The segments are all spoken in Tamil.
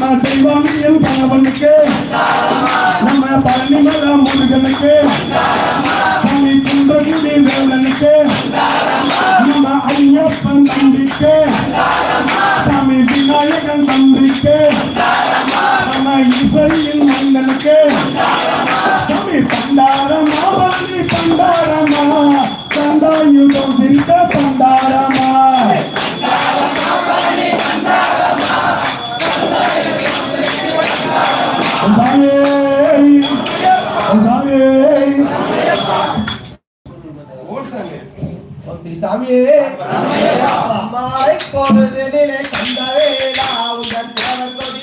நம்ம தெய்வாமியில் கணவனுக்கு நம்ம பழனிமல முருகனுக்கு சாமி குன்றகுடி வேலனுக்கு நம்ம ஐயப்பன் தம்பிக்கு சாமி விநாயகன் தம்பிக்கு நம்ம இசையின் மன்னனுக்கு சாமி பண்டாரமா பண்டாரமா தந்தாயுதம் சிரித்த பண்டாரமா. சாமியே. அம்மாவை கோவிலிலே கண்டவேலா உங்கள் தேவர் கொடி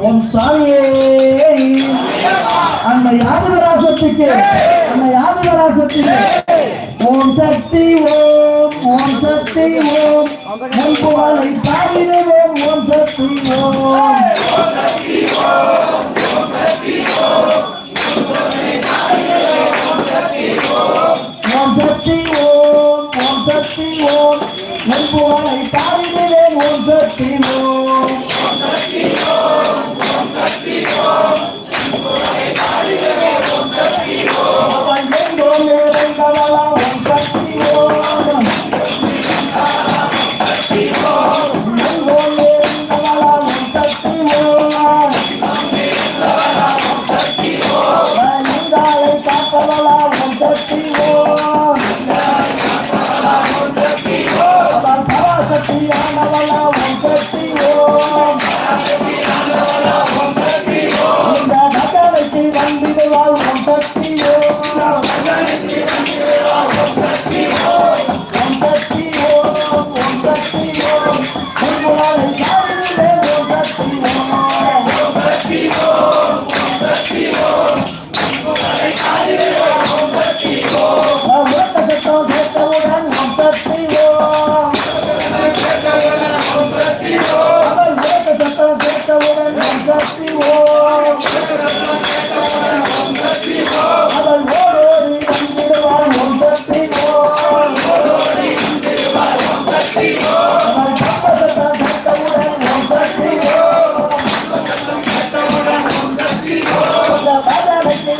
ஓம் சாமியே அந்த யாதவராசத்துக்கு அந்த யாதவராசத்துக்கு. ஓம் சக்தி ஓம் ஓம் சக்தி ஓம். முன்புகளை பாடிடுவோம் ஓம் சக்தி ஓம். ஓம் சக்தி ஓம் ஓம் சக்தி ஓம். முன்புகளை சக்தி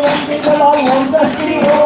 ವಂದಿಸಲಾಲ್ ವಂದಿಸಿಯೋ